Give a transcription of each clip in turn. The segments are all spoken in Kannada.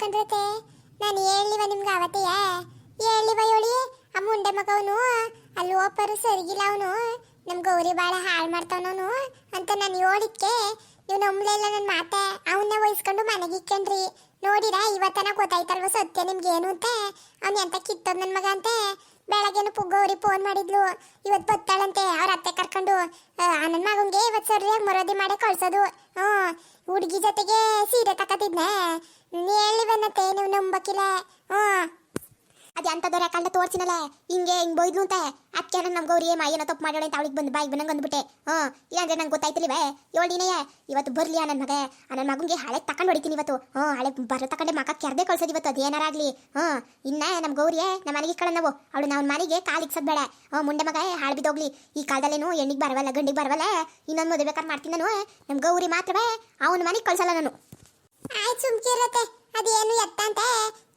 ಕಂಡ್ರತೆ ನಾನು ಹೇಳಿವ ನಿಮ್ಗೆ ಅವತ್ತೆಯ ಹೇಳಿವ ಹೇಳಿ ಆ ಮುಂಡೆ ಮಗವನು? ಅಲ್ಲಿ ಒಬ್ಬರು ಸರಿಗಿಲ್ಲ ಅವನು? ನಮ್ ಗೌರಿ ಭಾಳ ಹಾಳು ಮಾಡ್ತಾವನವನು ಅಂತ ನಾನು ಹೇಳಿದ್ಕೆ ನೀವು ನಂಬಲೇ ನನ್ನ ಮಾತೆ. ಅವನ್ನ ವಹಿಸ್ಕೊಂಡು ಮನೆಗೆ ಇಕ್ಕಂಡ್ರಿ ನೋಡಿರಾ, ಇವತ್ತನ ಗೊತ್ತಾಯ್ತಲ್ವ ಸತ್ಯ ನಿಮ್ಗೆ ಏನು ಅಂತ? ಅವ್ನು ಎಂತ ಕಿತ್ತೋದ್ ನನ್ನ ಮಗ ಅಂತೆ? ಬೆಳಗ್ಗೆನು ಪುಗ್ಗೋರಿ ಫೋನ್ ಮಾಡಿದ್ಲು. ಇವತ್ತು ಬತ್ತಾಳಂತೆ, ಅವ್ರ ಅತ್ತೆ ಕರ್ಕೊಂಡು ನನ್ನ ಮಗಂಗೆ ಇವತ್ತು ಸರಿಯಾಗಿ ಮರೋದಿ ಮಾಡಿ ಕಳ್ಸೋದು. ಹ್ಞೂ, ಹುಡುಗಿ ಜೊತೆಗೆ ಸೀರೆ ತಕತಿದ್ನೆ. ಹೇಳಿ ಬಂದತ್ತೆ ನೀವು ನಂಬಕ್ಕಿಲ್ಲ ಹ್ಞೂ. ಅದು ಎಂಥದವ್ರ ಯಾಕಂದ್ರೆ ತೋರ್ಸಿನಲ್ಲ. ಹಿಂಗೆ ಹಿಂಗ್ ಬೈದ್ಲು ಅಂತ. ಅದಕ್ಕೆ ನಮ್ ಗೌರಿ ಮಾ, ಏನೋ ತಪ್ಪು ಮಾಡೋಣ ಅಂತ ಅವಳಿಗೆ ಬಂದು ಬಾಯ್ ಬಂದಂಗೆ ಅಂದ್ಬಿಟ್ಟೆ. ಹ್ಞೂ ಇಲ್ಲಾಂದ್ರೆ ನಂಗೆ ಗೊತ್ತಾಯ್ತಿಲ್ವೇ? ಏಳಿನೇ ಇವತ್ತು ಬರ್ಲಿ ನನ್ನ ಮಗ. ನನ್ನ ಮಗನಿಗೆ ಹಳೆ ತಕೊಂಡು ಹೊಡಿತೀನಿ ಇವತ್ತು. ಹ್ಞೂ, ಹಳೆ ಬರ ತಕೊಂಡೆ ಮಗ ಕೆರದೆ ಕಳ್ಸೋದು ಇವತ್ತು. ಅದು ಏನಾರಾಗ್ಲಿ ಹ್ಞೂ, ಇನ್ನ ನಮ್ಮ ಗೌರಿಯೇ ನಮ್ಮ ಮನೆಗೆ ಕಳ ನಾವು. ಅವಳು ನಾವು ಮನೆಗೆ ಕಾಲಿಗೆ ಇಕ್ಸೋದು ಬೇಡ. ಹ್ಞೂ, ಮುಂಡೆ ಮಗ ಹಾಳು ಬಿದ್ದೋಗ್ಲಿ. ಈ ಕಾಲದಲ್ಲೇನು ಹೆಣ್ಣಿಗೆ ಬರವಲ್ಲ, ಗಂಡಿಗೆ ಬರವಲ್ಲ? ಇನ್ನೊಂದು ಮದುವೆ ಬೇಕಾದ್ರೆ ಮಾಡ್ತೀನಿ ನಾನು. ನಮ್ಮ ಗೌರಿ ಮಾತ್ರವೇ ಅವನ ಮನೆಗೆ ಕಳ್ಸಲ್ಲ ನಾನು. ಆಯ್ತು ಸುಮ್ಕಿರತ್ತೆ. ಅದೇನು ಎತ್ತ ಅಂತ.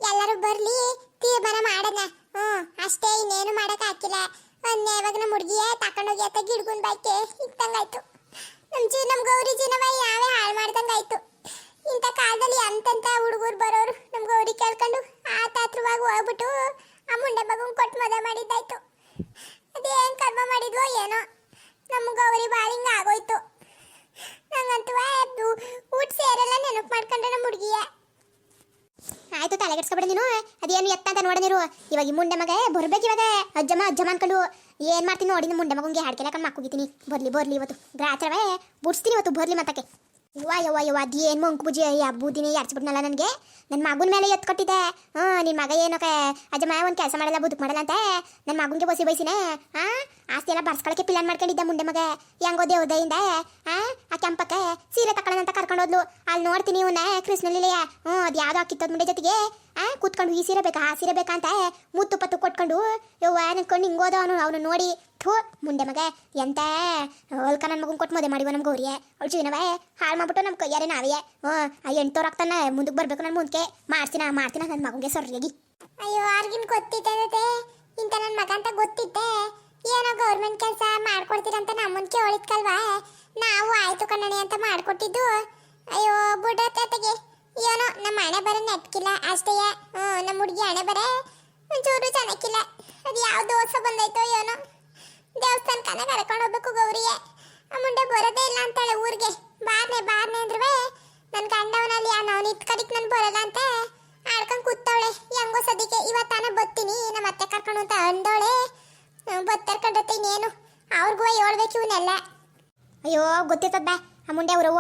ಎಲ್ಲರೂ ಬರ್ಲಿ. ತೀರ್ಮಾನ ಮಾಡೋಣ ಹ್ಮ್ ಅಷ್ಟೇ ಇನ್ನೇನು ಮಾಡಕ್ ಹಾಕಿಲ್ಲ. ಒಂದೇ ಯಾವಾಗ ನಮ್ಮ ಹುಡುಗಿಯೇ ತಕೊಂಡೋಗಿ ಅತ್ತ ಗಿಡ್ಗುನ್ ಬೈಕೆ ಇಟ್ಟಂಗಾಯ್ತು ನಮ್ಮ ಜೀವ ನಮ್ಮ ಗೌರಿ ಜೀವನ ಯಾವೇ ಹಾಳು ಮಾಡ್ದಂಗಾಯ್ತು ಇಂಥ ಕಾಲದಲ್ಲಿ ಅಂತಂತ ಹುಡುಗರು ಬರೋರು ನಮ್ಮ ಗೌರಿ ಕೇಳ್ಕೊಂಡು ಆ ತಾತ್ರವಾಗಿ ಹೋಗ್ಬಿಟ್ಟು ಆ ಮುಂಡೆ ಮಗನ್ ಕೊಟ್ಟು ಮದುವೆ ಮಾಡಿದ್ದಾಯ್ತು. ಅದೇನ್ ಕರ್ಮ ಮಾಡಿದ್ವೋ ಏನೋ. ನಮ್ಮ ಗೌರಿ ಭಾಳ ಹಿಂಗೆ ಆಗೋಯ್ತು. ನಂಗಂತೂ ಊಟ ಸೇರೆಲ್ಲ ನೆನಪು ಮಾಡ್ಕೊಂಡ್ರೆ ನಮ್ಮ ಹುಡುಗಿಯ. ಆಯ್ತು ತಲೆ ಕೆಡ್ಸ್ಕೊಬಿಡಿ ನೀನು. ಅದೇನು ಎತ್ತ ಅಂತ ನೋಡಿದ್ರು ಇವಾಗ ಈ ಮುಂಡೆ ಮಗ, ಬರ್ಬೇಕು ಇವಾಗ. ಅಜ್ಜಮ್ಮ ಅಜ್ಜಮ್ಮ ಅನ್ಕೊಂಡು ಏನ್ ಮಾಡ್ತೀನಿ ನೋಡಿ ಮುಂಡೆ ಮಗಂಗೆ ಹಾಡ್ಕೆಲಕ್ಕ ಮಕ್ಕೋಗಿತೀನಿ ಬರ್ಲಿ ಬರ್ಲಿ ಇವತ್ತು. ಗ್ರಾಚರವೇ ಬುಡ್ಸ್ತೀನಿ ಇವತ್ತು, ಬರ್ಲಿ ಮತ್ತಕ್ಕೆ. ಯವ್ವ ಯವ್ವ ಯವ್ವ ಅದೇನು ಮಂಕು ಬುಜಿ ಹಬ್ಬುದಿನಿ ಎಡ್ಸ್ಬಿಟ್ನಲ್ಲ ನನಗೆ? ನನ್ನ ಮಗನ ಮೇಲೆ ಎತ್ತು ಕೊಟ್ಟಿದ್ದೆ. ಹ್ಞೂ ನಿನ್ನ ಮಗ ಅಜ್ಜ ಅಜ್ಜಮ್ಮ ಒಂದು ಕೆಲಸ ಮಾಡಲ್ಲ, ಬದುಕು ಮಾಡಲ್ಲ ಅಂತ. ನನ್ನ ಮಗನಿಗೆ ಬಸಿ ಬಯಸಿನೇ. ಹಾಂ, ಆಸ್ತಿ ಎಲ್ಲ ಬರ್ಸ್ಕೊಳಕ್ಕೆ ಪ್ಲಾನ್ ಮಾಡ್ಕೊಂಡಿದ್ದೆ ಮುಂದೆ ಮಗ. ಹೆಂಗೋ ದೇವ್ದಯಿಂದ ಹಾಂ, ಆ ಕೆಂಪಕ್ಕೆ ಸೀರೆ ತಕೊಳ್ಳೋಣ ಅಂತ ಕರ್ಕೊಂಡು ಹೋದ್ಲು. ಅಲ್ಲಿ ನೋಡ್ತೀನಿ ಇವನ್ನ ಕೃಷ್ಣಲಿಲೆಯ. ಹ್ಞೂ ಅದು ಯಾವ್ದು ಹಾಕಿತ್ತದ ಮುಂದೆ ಜೊತೆಗೆ. ಆ, ಕೂತ್ಕೊಂಡು ಈ ಸೀರೆ ಬೇಕಾ, ಆ ಸೀರೆ ಬೇಕಾ ಅಂತ ಮುತ್ತು ಪತ್ತು ಕೊಟ್ಕೊಂಡು, ಯವ್ವ ಕಣ್ಣು ಹಿಂಗೋದ ಅವನು ಅವನು ನೋಡಿ. ಥೂ ಮುಂಡೆ ಮಗ, ಎಂತ, ಹೊಲ್ಕ ನನ್ನ ಮಗು ಕೊಟ್ಟು ಮದುವೆ ಮಾಡಿವ ನಮ್ಮ ಗೌರಿಯೇ. ಅವಳು ಜೀವನವೇ ಹಾಳು ಮಾಡ್ಬಿಟ್ಟು ನಮ್ಮ ಕೈಯಾರೆ ನಾವೇ ಹ್ಞೂ, ಆ ಎಂಟು ರಕ್ತನ ಮುಂದಕ್ಕೆ ಬರ್ಬೇಕು ನನ್ನ ಮುಂದಕ್ಕೆ ಮಾಡ್ತೀನ ಮಾಡ್ತೀನ ನನ್ನ ಮಗನಿಗೆ ಸರಿಯಾಗಿ ಅಯ್ಯೋ ಆರ್ಗಿನ್ ಗೊತ್ತಿತ್ತೆ ಇಂಥ ನನ್ನ ಮಗ ಅಂತ ಗೊತ್ತಿತ್ತೆ? ಏನೋ ಗೌರ್ಮೆಂಟ್ ಕೆಲಸ ಮಾಡ್ಕೊಡ್ತೀರಂತ ನಮ್ಮನ್ ಕೇಳಿದ್ಕಲ್ವಾ ನಾವು ಆಯ್ತು ಕಣ್ಣಣಿ ಅಂತ ಮಾಡ್ಕೊಟ್ಟಿದ್ದು. ಅಯ್ಯೋ ಬುಡತೆಗೆ ಏನೋ ನಮ್ಮ ಹಣೆ ಬರ ನೆಟ್ಕಿಲ್ಲ ಅಷ್ಟೇಯ ನಮ್ಮ ಹುಡುಗಿ ಹಣೆ ಬರ ಒಂಚೂರು ಚೆನ್ನಾಗಿಲ್ಲ. ಅದು ಯಾವ ದೋಸ ಬಂದೈತೋ ಏನೋ. ದೇವಸ್ಥಾನ ಕನ ಕರ್ಕೊಂಡು ಹೋಗ್ಬೇಕು ಗೌರಿಗೆ ಆ ಮುಂಡೆ ಬರೋದೇ ಇಲ್ಲ ಅಂತಾಳೆ ಊರಿಗೆ. ಬಾರ್ನೆ ಬಾರ್ನೆ ಅಂದ್ರೆ ನನ್ನ ಗಂಡವನಲ್ಲಿ ನಾವು ನಿಂತ್ ಕಡಿಕ್ ನನ್ ಬರಲ್ಲ ಅಂತ. ಆಡ್ಕೊಂಡ್ ಕೂತವಳೆ. ಹೆಂಗೋ ಸದ್ಯಕ್ಕೆ ಇವತ್ತಾನ ಬತ್ತೀನಿ ನಮ್ಮ ಅತ್ತೆ ಕರ್ಕೊಂಡು ಅಂತ ಅಂದವಳೆ ಬತ್ತಾರ ಕಂಡತ್ತೆ ಇನ್ನೇನು. ಅವ್ರಿಗೂ ಹೇಳ್ಬೇಕು ಇವನ್ನೆಲ್ಲ. ಅಯ್ಯೋ ಗೊತ್ತಿತ್ತದ ಆ ಮುಂಡೆ ಅವರು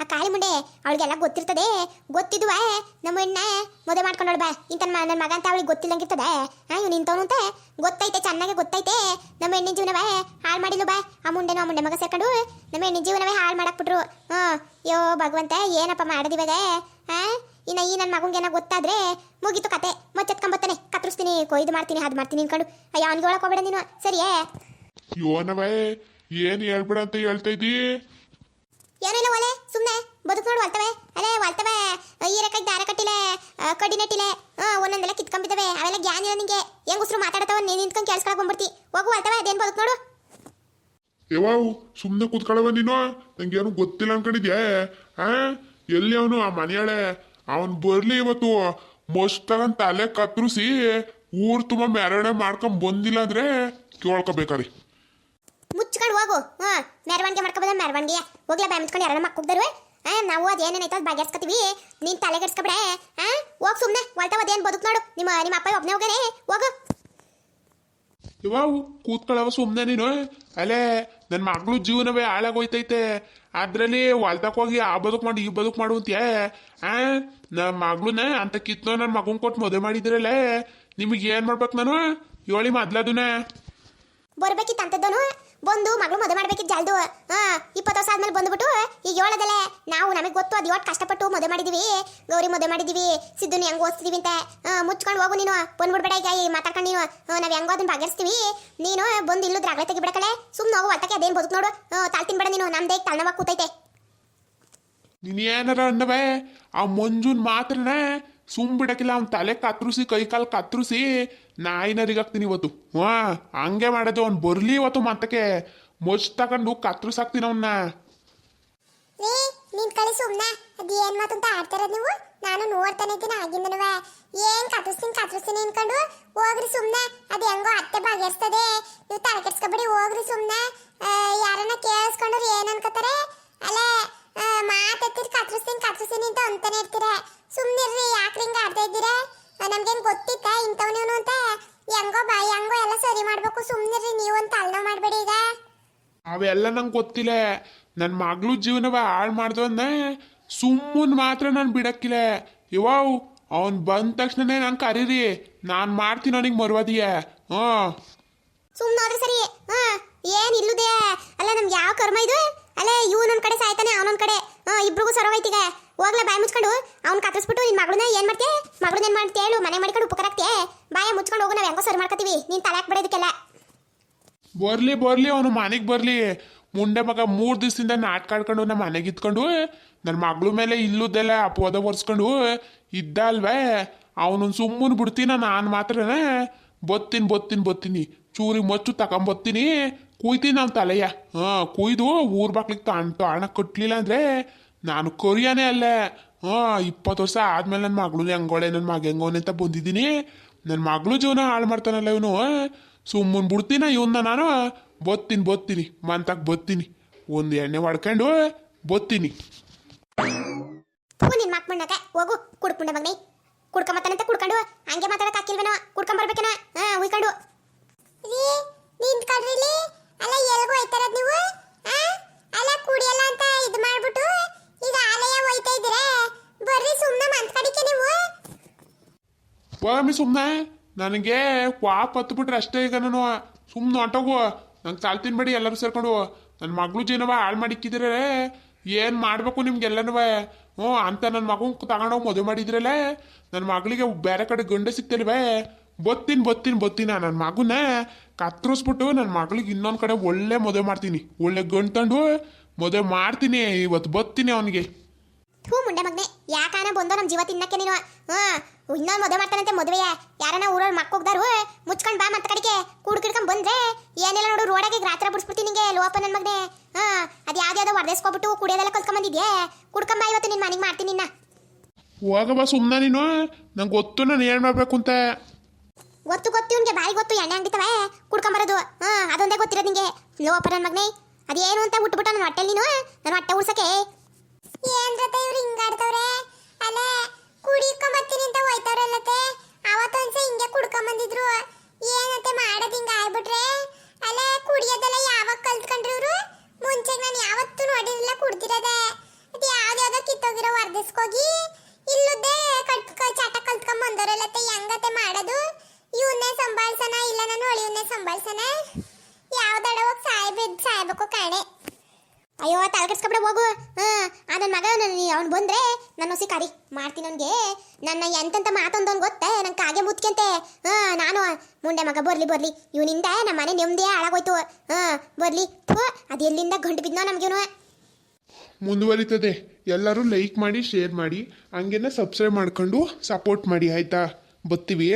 ಆ ಕಾಳಿ ಮುಂಡೆ, ಅವಳಿಗೆಲ್ಲ ಗೊತ್ತಿರ್ತದೆ. ಗೊತ್ತಿದ್ವ ನಮ್ಮ ಹೆಣ್ಣ ಮದುವೆ ಮಾಡ್ಕೊಂಡು ಬಾ. ಇಂತ ನನ್ನ ಮಗ ಅಂತ ಅವಳಿಗೆ ಗೊತ್ತಿಲ್ಲಂಗಿರ್ತದೆ. ಹಾ ಇವ್ನು ನಿಂತವನು ಅಂತ ಗೊತ್ತೈತೆ, ಚೆನ್ನಾಗಿ ಗೊತ್ತೈತೆ. ನಮ್ಮ ಹೆಣ್ಣಿನ ಜೀವನವೇ ಹಾಳು ಮಾಡಿಲ್ಲ ಬಾ. ಆ ಮುಂಡೆ ಆ ಮುಂಡೆ ಮಗ ಸೇರ್ಕೊಂಡು ನಮ್ಮ ಹೆಣ್ಣಿನ ಜೀವನವೇ ಹಾಳು ಮಾಡಾಕ್ಬಿಟ್ರು. ಹ್ಞೂ ಯೋ ಭಗವಂತ, ಏನಪ್ಪ ಮಾಡೋದಿವಾಗ ಹಾ ಇನ್ನ ಈ ನನ್ನ ಮಗಂಗೆ ಏನೋ ಗೊತ್ತಾದ್ರೆ ಮುಗೀತು ಕತೆ. ಮಚ್ಚೆತ್ಕೊಂಬತ್ತಾನೆ ಕತ್ತರಿಸ್ತೀನಿ, ಕೊಯ್ದು ಮಾಡ್ತೀನಿ, ಅದು ಮಾಡ್ತೀನಿ ಅನ್ಕೊಂಡು. ಅಯ್ಯ, ಅವನಿಗೆ ಒಳಕೋಬೇಡ ನೀನು. ಸರಿಯೇ? ಯೋನವೇ ಏನ್ ಹೇಳ್ಬೇಡ ಅಂತ ಹೇಳ್ತಾ ಇದ್ದೀ? ಏನಿಲ್ಲ ಒಲೆ? ಸುಮ್ಮನೆ ಬದುಕು ನೋಡಿ ಹೊಲ್ತವೆ ಅಲೇ ಹೊಲ್ತವೆ ಈರಕಾಯಿ ದಾರ ಕಟ್ಟಿಲೆ ಆ, ಕಡ್ಡಿ ನೆಟ್ಟಿಲೆ ಒಂದೊಂದೆಲ್ಲ ಕಿತ್ಕೊಂಬಿದ್ದಾವೆ ಅವೆಲ್ಲ ಜ್ಞಾನ ಇಲ್ಲ ನಿಂಗೆ. ಹೆಂಗ್ ಉಸಿರು ಮಾತಾಡ್ತಾವ ನೀನು ನಿಂತ್ಕೊಂಡು ಕೇಳಿಸ್ಕೊಳಕ್ ಬಂದ್ಬಿಡ್ತಿ. ಹೋಗು ಹೊಲ್ತವೆ ಅದೇನು ಬದುಕು ನೋಡು. ಯವಾವು ಸುಮ್ಮನೆ ಕೂತ್ಕೊಳ್ಳವ ನೀನು? ನಂಗೇನು ಗೊತ್ತಿಲ್ಲ ಅನ್ಕೊಂಡಿದ್ಯಾ? ಆ? ಎಲ್ಲಿ ಅವನು? ಆ ಮನೆಯಳೆ? ಅವನ್ ಬರ್ಲಿ ಇವತ್ತು. ಮಸ್ತಾಗ ತಲೆ ಕತ್ತರಿಸಿ ಊರ್ ತುಂಬ ಮೆರವಣೆ ಮಾಡ್ಕೊಂಡ್ ಬಂದಿಲ್ಲ ಅಂದ್ರೆ ಕೇಳ್ಕೊಬೇಕಾರಿ. ಮುಚ್ಕೊಂಡು ಹೋಗು. ಹಾ ಮೆರವಣಿಗೆ ಮಾಡ್ಕೊಬೋದ ಮೆರವಣಿಗೆ. ಹೋಗ್ಲಾ ಬಾಯ್ ಮುಚ್ಕೊಂಡು ಯಾರನ್ನ ಮಕ್ಕಳು ಆ ನಾವು ಅದೇನೇನೈತೆ ಅದು ಬಗೆಹರಿಸ್ಕೊತೀವಿ ನೀನ್ ತಲೆಗೆಡ್ಸ್ಕೊಬಿಡೆ ಹಾ ಹೋಗಿ ಸುಮ್ಮನೆ ಹೊಲ್ತವ ಅದೇನು ಬದುಕು ನೋಡು. ನಿಮ್ಮ ನಿಮ್ಮ ಅಪ್ಪ ಒಬ್ಬನೇ ಹೋಗನೆ ಹೋಗು. ಇವಾವು ಕೂತ್ಕೊಳ್ಳವ ಸುಮ್ಮನೆ ನೀನು. ಅಲ್ಲೇ ನನ್ನ ಮಗಳು ಜೀವನವೇ ಹಾಳಾಗೋಯ್ತೈತೆ. ಅದ್ರಲ್ಲಿ ಹೊಲ್ದಕ್ಕೆ ಹೋಗಿ ಆ ಬದುಕು ಮಾಡಿ ಈ ಬದುಕು ಮಾಡು ಅಂತೀಯ? ಆ ನನ್ನ ಮಗಳನ್ನ ಅಂತ ಕಿತ್ನೋ ನನ್ನ ಮಗನ್ ಕೊಟ್ಟು ಮದುವೆ ಮಾಡಿದ್ರಲ್ಲೇ ನಿಮಗೆ ಏನು ಮಾಡ್ಬೇಕು ನಾನು? ಹೇಳಿ ಮೊದ್ಲದನ್ನ ಬರ್ಬೇಕಿತ್ತು ಅಂತದ್ದನು ಬಂದು ಮಗಳು ಮದುವೆ ಮಾಡ್ಬೇಕಿತ್ತು ಜಲ್ದು ಹಾ ಇಪ್ಪತ್ತು ವರ್ಷ ಆದ್ಮೇಲೆ ಬಂದ್ಬಿಟ್ಟು, ಈಗ ಹೇಳದಲೆ ನಾವು ನಮಗೆ ಗೊತ್ತು, ಅದು ಇವತ್ತು ಕಷ್ಟಪಟ್ಟು ಮದುವೆ ಮಾಡಿದೀವಿ, ಗೌರಿ ಮದುವೆ ಮಾಡಿದೀವಿ ಸಿದ್ದುನ ಹೆಂಗ್ ಓದಿಸ್ತೀವಿ ಅಂತ ಮುಚ್ಕೊಂಡು ಹೋಗು ನೀನು, ಬಂದ್ಬಿಡ್ಬೇಡ ಈಗ ಈ ಮಾತಾಡ್ಕೊಂಡು ನೀನು ನಾವು ಹೆಂಗೋ ಅದನ್ನ ಬಗೆಹರಿಸ್ತೀವಿ ನೀನು ಬಂದು ಇಲ್ಲೂ ದ್ರಾಗಳೆ ತೆಗಿಬಿಡಕಳೆ ಸುಮ್ಮನೆ ಹೋಗು ಅತ್ತಕ್ಕೆ ಅದೇನು ಬದುಕು ನೋಡು ತಾಳ್ ನೀನು, ನಮ್ದೇ ತಲೆನೋವಾಗ ಕೂತೈತೆ. ನೀನೇನಾರ ಅನ್ನವೇ, ಆ ಮಂಜುನ್ ಮಾತ್ರನೇ ಸುಮ್ ಬಿಡಕಿಲ್ಲ, ಅವ್ನ ತಲೆ ಕತ್ರಿಸಿ, ಕೈ ಕಾಲು ಕತ್ರಿಸಿ ನಾಯಿನರಿಗಾಕ್ತೀನಿ ಇವತ್ತು. ಹಾ ಹಂಗೆ ಮಾಡೋದು ಅವ್ನು ಬರ್ಲಿ ಇವತ್ತು ಮತ್ತಕ್ಕೆ ಮೊಜ್ ತಗೊಂಡು ಕತ್ರಿಸಾಕ್ತೀನಿ ಅವನ್ನ ರೀ ನಿನ್ ಕಳಿ ಸುಮ್ನೆ. ಅದು ಏನ್ ಮಾತಂತ ಆಡ್ತಾರ ನೀವು? ನಾನು ನೋಡ್ತಾನೆ ಇದ್ದೀನಿ ಆಗಿಂದನವ. ಏನ್ ಕತ್ತರಿಸ್ತೀನಿ ಕತ್ತರಿಸ್ತೀನಿ ಅನ್ಕೊಂಡು ಹೋಗ್ರಿ ಸುಮ್ನೆ. ಅದು ಹೆಂಗೋ ಅತ್ತೆ ಬಗೆಹರಿಸ್ತದೆ. ನೀವು ತಲೆ ಕೆಡ್ಸ್ಕೊಬೇಡಿ, ಹೋಗ್ರಿ ಸುಮ್ನೆ. ಯಾರನ್ನ ಕೇಳಿಸ್ಕೊಂಡ್ರೆ ಏನ್ ಅನ್ಕೋತಾರೆ? ಅಲ್ಲೇ ಮಾತೆತ್ತಿರ್ ಕತ್ತರಿಸ್ತೀನಿ ಕತ್ತರಿಸ್ತೀನಿ ಅಂತ ಅಂತಾನೆ ಇರ್ತೀರ. ಸುಮ್ನಿರ್ರಿ ಯಾಕ್ರಿಂಗ ಆಡ್ತಾ ಇದ್ದೀರಾ? ನಮ್ಗೇನ್ ಗೊತ್ತಿತ್ತ? ಇಂಥವನೇನು ಅಂತ? ಹೆಂಗೋ ಬಾ ಹೆಂಗೋ ಎಲ್ಲ ಸರಿ ಮಾಡ್ಬೇಕು. ಸುಮ್ಮನಿರಿ ನೀವು ಅಂತ ತಲೆನೋವು ಮಾಡ್ಬೇಡಿ ಈಗ. ಅವೆಲ್ಲ ನಂಗೆ ಗೊತ್ತಿಲ್ಲ. ನನ್ನ ಮಗಳು ಜೀವನವ ಹಾಳು ಮಾಡ್ದವನ್ನ ಸುಮ್ಮನ್ ಮಾತ್ರ ನಾನು ಬಿಡಕ್ಕಿಲ್ಲ. ಇವಾವ್ ಅವನ್ ಬಂದ ತಕ್ಷಣನೇ ನಾನು ಕರೀರಿ. ನಾನು ಮಾಡ್ತೀನಿ ಅವನಿಗೆ ಮರುವಾದಿಯ. ಹ್ಞೂ ಸುಮ್ಮನೆ ಹೋದ್ರೆ ಸರಿ. ಹಾ ಏನ್ ಇಲ್ಲದೆ? ಅಲ್ಲ ನಮ್ಗೆ ಯಾವ ಕರ್ಮ ಇದು? ಅಲ್ಲೇ ಇವ್ನೊಂದ್ ಕಡೆ ಸಾಯ್ತಾನೆ ಅವನೊಂದ್ ಕಡೆ. ಹಾ ಇಬ್ರಿಗೂ ಸೊರವೈತಿಗ ಹೋಗ್ಲಾ ಬಾಯಿ ಮುಚ್ಕೊಂಡು. ಅವ್ನು ಕತ್ತರಿಸ್ಬಿಟ್ಟು ನಿನ್ ಮಗಳನ್ನ ಏನ್ ಮಾಡ್ತೀಯ? ಮಗಳನ್ನ ಏನ್ ಮಾಡ್ತೀಯ ಹೇಳು? ಮನೆ ಮಾಡ್ಕೊಂಡು ಉಪಕಾರ ಹಾಕ್ತೀಯ ಬಾಯ ಮುಚ್ಕೊಂಡು ಹೋಗು, ನಾವ್ ಹೆಂಗೋ ಸರಿ ಮಾಡ್ಕೊತೀವಿ ನೀನ್ ತಲೆ ಹಾಕ್ಬಿಡೋದಕ್ಕೆಲ್ಲ ಬರ್ಲಿ ಬರ್ಲಿ, ಅವನು ಮನೆಗೆ ಬರ್ಲಿ. ಮುಂಡೆ ಮಗ ಮೂರು ದಿವಸದಿಂದ ನಾಟಕ ಆಡ್ಕೊಂಡು ನಮ್ಮ ಮನೆಗೆ ಇತ್ಕೊಂಡು ನನ್ನ ಮಗಳ ಮೇಲೆ ಇಲ್ಲುದೆಲ್ಲ ಅಪವಾದ ಒರೆಸ್ಕೊಂಡು ಇದ್ದ ಅಲ್ವೇ ಅವನು ಸುಮ್ಮನೆ ಬಿಡ್ತೀನ ನಾನು ಮಾತ್ರ ಬತ್ತೀನಿ ಬತ್ತೀನಿ ಬತ್ತೀನಿ. ಚೂರಿ ಮಚ್ಚು ತಗೊಂಬತ್ತೀನಿ ಕುಯ್ತೀನಿ ನಾನು ತಲೆಯ. ಹಾಂ, ಕುಯ್ದು ಊರ್ ಬಾಕ್ಲಿಗೆ ತಾಣ ತಾಣ ಕಟ್ಲಿಲ್ಲ ಅಂದರೆ ನಾನು ಕೊರಿಯಾನೇ ಅಲ್ಲೇ ಹಾ ಇಪ್ಪತ್ತು ವರ್ಷ ಆದ್ಮೇಲೆ ನನ್ನ ಮಗಳು ಹೆಂಗೋಳೆ ನನ್ನ ಮಗ ಹೆಂಗೋನೆ ಅಂತ ಬಂದಿದ್ದೀನಿ. ನನ್ನ ಮಗಳು ಜೀವನ ಹಾಳು ಮಾಡ್ತಾನಲ್ಲ ಇವನು ಸುಮ್ಮನೆ ಬಿಡ್ತೀನ ಇವನ್ನ ನಾನು. ಬತ್ತೀನಿ ಬತ್ತೀನಿ ಮಂತಾಗ ಬತ್ತೀನಿ. ಒಂದು ಎಣ್ಣೆ ಹೊಡ್ಕೊಂಡು ಬತ್ತೀನಿ. ಹೂ ನಿನ್ ಮಾಕ್ ಮಣ್ಣಕ ಹೋಗು ಅಂತ ಮಗನೇ. ಕುಡ್ಕೊಂಬತ್ತಾನಂತ ಕುಡ್ಕೊಂಡು ಹಂಗೆ ಮಾತಾಡಕ್ ಹಾಕಿಲ್ವೇನೋ ಕುಡ್ಕೊಂಬರ್ಬೇಕೇನ ಹಾ ಉಯ್ಕೊಂಡು ನಿಂತ್ಕೊಳ್ರಿ ಅಲ್ಲ ಎಲ್ಗೂ ಹೋಯ್ತಾರ ನೀವು? ಆ? ಅಲ್ಲ ಕುಡಿಯಲ್ಲ ಅಂತ ಇದು ಮಾಡ್ಬಿಟ್ಟು ಈಗ ಆಲಯ ಹೋಯ್ತಾ ಇದ್ದೀರಾ ಬರ್ರಿ ಸುಮ್ಮನೆ ಮಂತ್ ಕಡಿಕೆ ನೀವು ಹೋಗಮ್ಮಿ ಸುಮ್ಮನೆ ನನಗೆ ಕ್ವಾಪ್ ಹತ್ಬಿಟ್ರೆ ಅಷ್ಟೇ ಈಗ ನಾನು. ಸುಮ್ಮನೆ ಹೊಂಟೋಗು ನಂಗೆ ತಾಳ್ತೀನಿ ಬೇಡಿ, ಎಲ್ಲರೂ ಸೇರ್ಕೊಂಡು. ನನ್ನ ಮಗಳು ಜೀನವ ಹಾಳು ಮಾಡಿಕ್ಕಿದ್ರೆ ಏನು ಮಾಡಬೇಕು ನಿಮ್ಗೆಲ್ಲನೂ. ಹ್ಞೂ, ಅಂತ ನನ್ನ ಮಗು ತಗೊಂಡೋಗಿ ಮದುವೆ ಮಾಡಿದ್ರಲ್ಲೇ ನನ್ನ ಮಗಳಿಗೆ ಬೇರೆ ಕಡೆ ಗಂಡ ಸಿಗ್ತಿಲ್ವೇ ಬತ್ತೀನಿ ಬತ್ತೀನಿ ಬತ್ತೀನಿ ನನ್ನ ಮಗುನ ಕತ್ತರಿಸ್ಬಿಟ್ಟು ನನ್ನ ಮಗಳಿಗೆ ಇನ್ನೊಂದು ಕಡೆ ಒಳ್ಳೆ ಮದುವೆ ಮಾಡ್ತೀನಿ. ಒಳ್ಳೆ ಗಂಡು ತಂಡು ಮದುವೆ ಮಾಡ್ತೀನಿ ಇವತ್ತು ಬತ್ತೀನಿ ಅವನಿಗೆ. ಥೂ ಮುಂಡೆ ಮಗ್ನೆ. ಯಾಕಾನ ಬಂದೋ ನಮ್ಮ ಜೀವ ತಿನ್ನಕ್ಕೆ ನೀನು? ಹಾ ಇನ್ನೊಂದು ಮದುವೆ ಮಾಡ್ತಾನಂತೆ ಮದುವೆಯ. ಯಾರನ್ನ ಊರಲ್ಲಿ ಮಕ್ಕೋಗ್ದಾರು? ಮುಚ್ಕೊಂಡ್ ಬಾ ಮತ್ತ ಕಡೆಗೆ. ಕೂಡ್ ಕಿಡ್ಕೊಂಡು ಬಂದ್ರೆ ಏನೆಲ್ಲ ನೋಡು ರೋಡಾಗೆ ರಾತ್ರ ಬಿಡಿಸ್ಬಿಡ್ತೀನಿ ನಿಂಗೆ ಲೋಪ ನನ್ನ ಮಗ್ನೆ. ಹಾ ಅದು ಯಾವ್ದಾವ್ದೋ ಹೊಡೆಸ್ಕೊಬಿಟ್ಟು ಕುಡಿಯೋದೆಲ್ಲ ಕಲ್ತ್ಕೊಂಬಂದಿದ್ಯೆ ಕುಡ್ಕೊಂಬ ಇವತ್ತು ನಿನ್ನ ಮನೆಗೆ ಮಾಡ್ತೀನಿ ನಿನ್ನ. ಹೋಗಮ್ಮ ಸುಮ್ಮನೆ ನೀನು. ನಂಗೆ ಗೊತ್ತು ನಾನು ಏನು ಮಾಡಬೇಕು ಅಂತ ಗೊತ್ತು ಗೊತ್ತು ಇವ್ನಿಗೆ ಬಾಯಿ ಗೊತ್ತು ಎಣ್ಣೆ ಅಂಗಿತವೆ ಕುಡ್ಕೊಂಬರೋದು ಹಾ ಅದೊಂದೇ ಗೊತ್ತಿರೋದು ನಿಂಗೆ. ಲೋಪ ನನ್ನ ಮಗನೇ. ಅದೇನು ಅಂತ ಬಿಟ್ಬಿಟ್ಟು ನನ್ನ ಹೊಟ್ಟೆಲಿ ನೀನು? ನನ್ನ ಹೊಟ್ಟೆ ಉಳ್ಸಕ್ಕೆ ಏನ್ ಜೊತೆ ಇವ್ರು ಹಿಂಗಾಡ್ತವ್ರೆ ಅಲ್ಲ ಕುಡಿಕೊಂಬತ್ತೀನಿ ಅಂತ ಹೋಯ್ತವ್ರಲ್ಲತ್ತೆ. ಅವತ್ತೊಂದ್ಸ ಹಿಂಗೆ ಕುಡ್ಕೊಂಬಂದಿದ್ರು ಏನಂತೆ ಮಾಡೋದ್ ಹಿಂಗ ಆಗ್ಬಿಟ್ರೆ? ಅಲ್ಲೇ ಕುಡಿಯೋದೆಲ್ಲ ಯಾವಾಗ ಕಲ್ತ್ಕೊಂಡ್ರಿ ಇವ್ರು? ಮುಂಚೆ ನಾನು ಯಾವತ್ತೂ ನೋಡಿರಲಿಲ್ಲ ಕುಡ್ದಿರೋದೆ. ಅದು ಯಾವ್ದ್ಯಾವ್ದೋ ಕಿತ್ತೋಗಿರೋ ವರ್ದಿಸ್ಕೋಗಿ ಇಲ್ಲದೆ ಕಟ್ಕ ಚಾಟ ಕಲ್ತ್ಕೊಂಡ್ ಬಂದವ್ರಲ್ಲತ್ತೆ. ಹೆಂಗತೆ ಮಾಡೋದು? ಇವನ್ನೇ ಸಂಭಾಳ್ಸನ ಇಲ್ಲ ನಾನು ಇವನ್ನೇ ಸಂಭಾಳ್ಸನ? ಯಾವ್ದಡ ಹೋಗಿ ಸಾಯ್ಬೇಕು ಸಾಯ್ಬೇಕು ಕಾಣೆ. ಅಯ್ಯೋ ತಲೆ ಕೆಡ್ಸ್ಕೊಬಿಡ ಹೋಗು ಹಾ ಆ ನನ್ನ ಮಗ ಅವ್ನು ಬಂದ್ರೆ ನನ್ನ ಹೊಸಿ ಕರಿ. ಮಾಡ್ತೀನಿ ಅವನಿಗೆ. ನನ್ನ ಎಂತೆಂತ ಮಾತೊಂದವ್ನು ಗೊತ್ತೇ? ನಂಗೆ ಕಾಗೆ ಮುತ್ಕೆಂತೆ ಹಾ ನಾನು ಮುಂಡೆ ಮಗ, ಬರ್ಲಿ ಬರ್ಲಿ. ಇವನಿಂದ ನಮ್ಮ ಮನೆ ನೆಮ್ಮದಿ ಹಾಳಾಗೋಯ್ತು. ಹಾ ಬರ್ಲಿ. ಥೋ, ಅದು ಎಲ್ಲಿಂದ ಗಂಟು ನಮ್ಗಿವ್ನು. ಮುಂದುವರಿತದೆ. ಎಲ್ಲರೂ ಲೈಕ್ ಮಾಡಿ ಶೇರ್ ಮಾಡಿ, ಹಂಗೆನ ಸಬ್ಸ್ಕ್ರೈಬ್ ಮಾಡ್ಕೊಂಡು ಸಪೋರ್ಟ್ ಮಾಡಿ, ಆಯ್ತಾ? ಬತ್ತೀವಿ